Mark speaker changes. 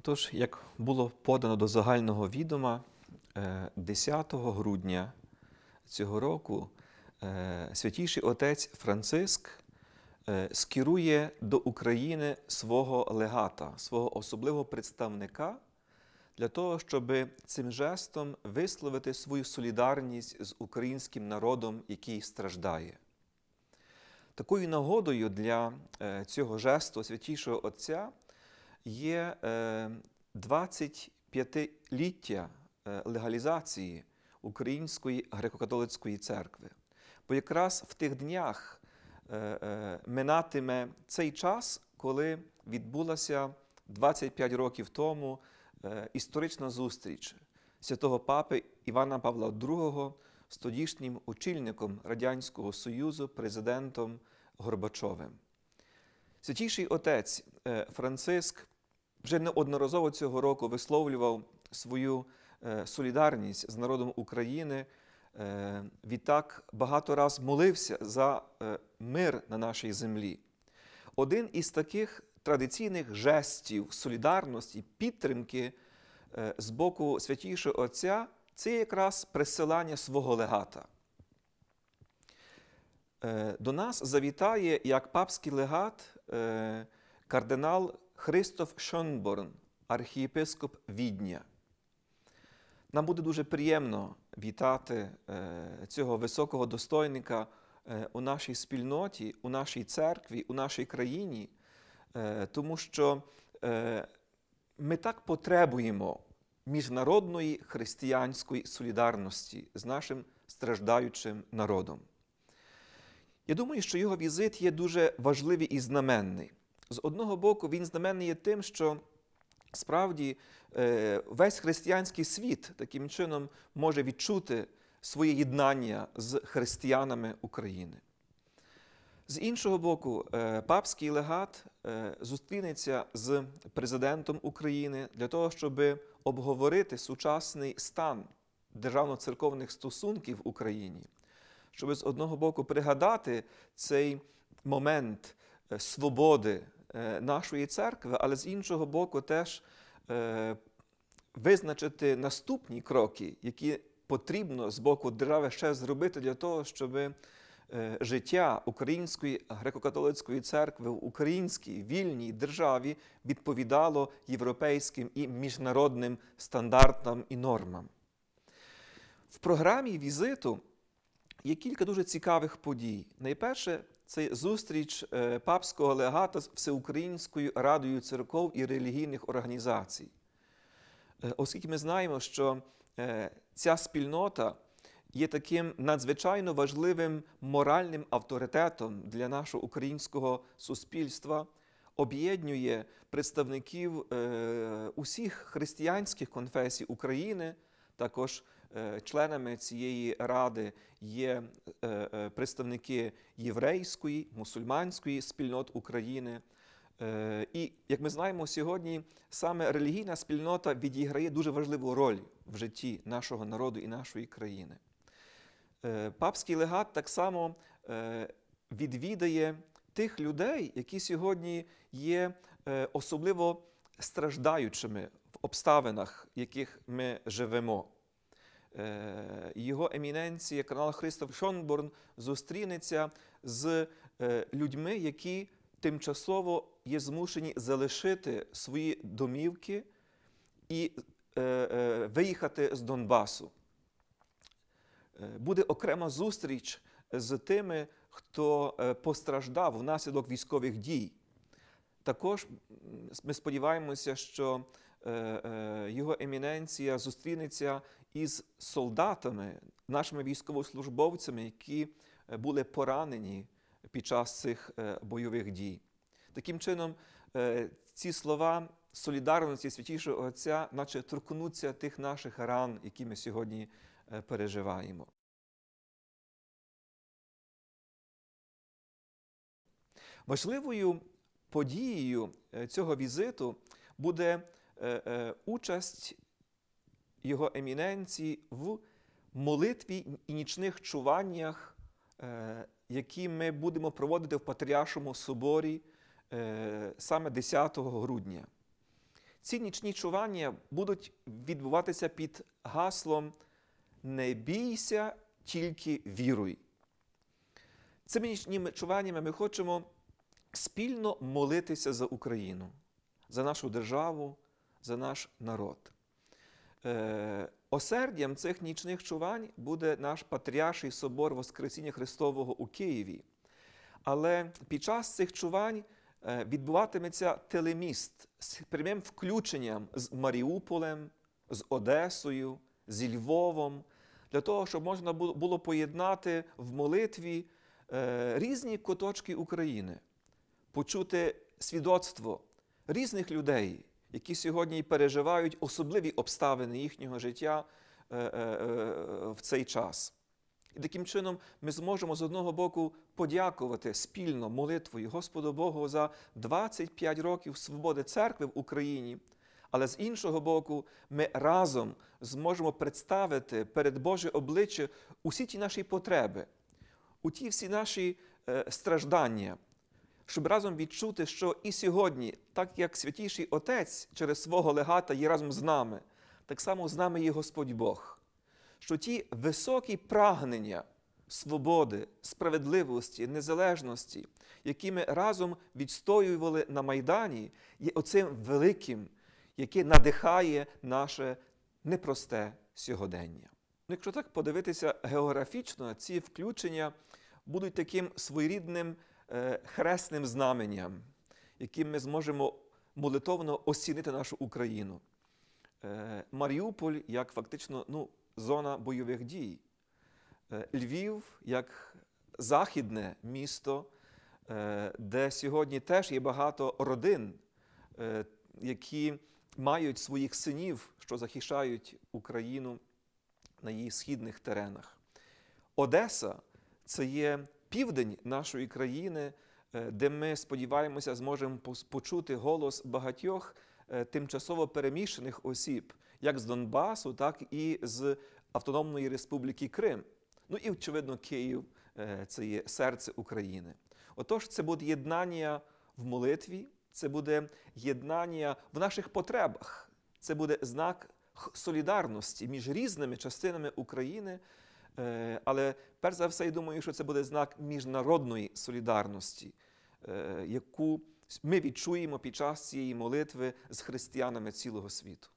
Speaker 1: Отож, як було подано до загального відома, е, 10 грудня цього року е, святійший отець Франциск е, скерує до України свого легата, свого особливого представника для того, щоб цим жестом висловити свою солідарність з українським народом, який страждає. Такою нагодою для е, цього жесту святійшого Отця є е, 25-ліття е, легалізації Української греко-католицької церкви. Бо якраз в тих днях е, е, минатиме цей час, коли відбулася 25 років тому е, історична зустріч святого папи Івана Павла II з тодішнім очільником Радянського Союзу, президентом Горбачовим. Святійший отець е, Франциск вже неодноразово цього року висловлював свою е, солідарність з народом України. Е, Відтак багато раз молився за е, мир на нашій землі. Один із таких традиційних жестів солідарності, підтримки з боку святійшого Отця це якраз присилання свого легата. До нас завітає як папський легат кардинал Христоф Шонборн, архієпископ Відня. Нам буде дуже приємно вітати е, цього високого достойника е, у нашій спільноті, у нашій церкві, у нашій країні, е, тому що ми так потребуємо міжнародної християнської солідарності з нашим страждаючим народом. Я думаю, що його візит є дуже важливий і знаменний. З одного боку, він знаменний є тим, що справді е, весь християнський світ таким чином може відчути своє єднання з християнами України. З іншого боку, е, папський легат е, зустрінеться з президентом України для того, щоб обговорити сучасний стан державно-церковних стосунків в Україні, щоб з одного боку пригадати цей момент свободи нашої церкви, але з іншого боку, теж е, визначити наступні кроки, які потрібно з боку держави ще зробити для того, щоб е, життя Української греко-католицької церкви в українській вільній державі відповідало європейським і міжнародним стандартам і нормам. В програмі візиту є кілька дуже цікавих подій. Найперше, це зустріч е, папського легата з Всеукраїнською радою церков і релігійних організацій. Е, Оскільки ми знаємо, що е, ця спільнота є таким надзвичайно важливим моральним авторитетом для нашого українського суспільства, об'єднує представників усіх християнських конфесій України, також членами цієї ради є е, е, представники єврейської, мусульманської спільнот України. Е, І як ми знаємо, сьогодні саме релігійна спільнота відіграє дуже важливу роль в житті нашого народу і нашої країни. Е, Папський легат так само е, відвідає тих людей, які сьогодні є е, особливо страждаючими в обставинах, в яких ми живемо. Е, Його еміненція, канал Христоф Шонборн, зустрінеться з е, людьми, які тимчасово є змушені залишити свої домівки і е, виїхати з Донбасу. Буде окрема зустріч з тими, хто постраждав внаслідок військових дій. Також ми сподіваємося, що його еміненція зустрінеться із солдатами, нашими військовослужбовцями, які е, були поранені під час цих е, бойових дій. Таким чином, е, ці слова солідарності святішого Отця, наче торкнуться тих наших ран, які ми сьогодні е, переживаємо. Важливою подією е, цього візиту буде е, е, участь його еміненції в молитві і нічних чуваннях, е, які ми будемо проводити в Патріаршому соборі е, саме 10 грудня. Ці нічні чування будуть відбуватися під гаслом Не бійся, тільки віруй. Цими нічними чуваннями ми хочемо спільно молитися за Україну, за нашу державу, за наш народ. Е, осердям цих нічних чувань буде наш Патріарший собор Воскресіння Христового у Києві. Але під час цих чувань е, відбуватиметься телеміст з прямим включенням з Маріуполем, з Одесою, зі Львовом, для того, щоб можна було поєднати в молитві е, різні куточки України, почути свідоцтво різних людей, які сьогодні переживають особливі обставини їхнього життя е, е, е, в цей час. І таким чином ми зможемо з одного боку подякувати спільно молитвою Господу Богу за 25 років свободи церкви в Україні. Але з іншого боку, ми разом зможемо представити перед Боже обличчя усі ті наші потреби, у ті всі наші страждання, щоб разом відчути, що і сьогодні, так як Святіший Отець через свого легата є разом з нами, так само з нами є Господь Бог що ті високі прагнення свободи, справедливості, незалежності, які ми разом відстоювали на Майдані, є оцим великим, яке надихає наше непросте сьогодення. Ну, Якщо так подивитися географічно, ці включення будуть таким своєрідним хресним знаменням, яким ми зможемо молитовно осінити нашу Україну. Е, Маріуполь як фактично ну, зона бойових дій. Е, Львів як західне місто, е, де сьогодні теж є багато родин, е, які мають своїх синів, що захищають Україну на її східних теренах. Одеса це є південь нашої країни, е, де ми сподіваємося, зможемо почути голос багатьох е, тимчасово переміщених осіб, як з Донбасу, так і з Автономної Республіки Крим. Ну і, очевидно, Київ е, це є серце України. Отож, це буде єднання в молитві, це буде єднання в наших потребах, це буде знак солідарності між різними частинами України. Е, але перш за все, я думаю, що це буде знак міжнародної солідарності, е, яку ми відчуємо під час цієї молитви з християнами цілого світу.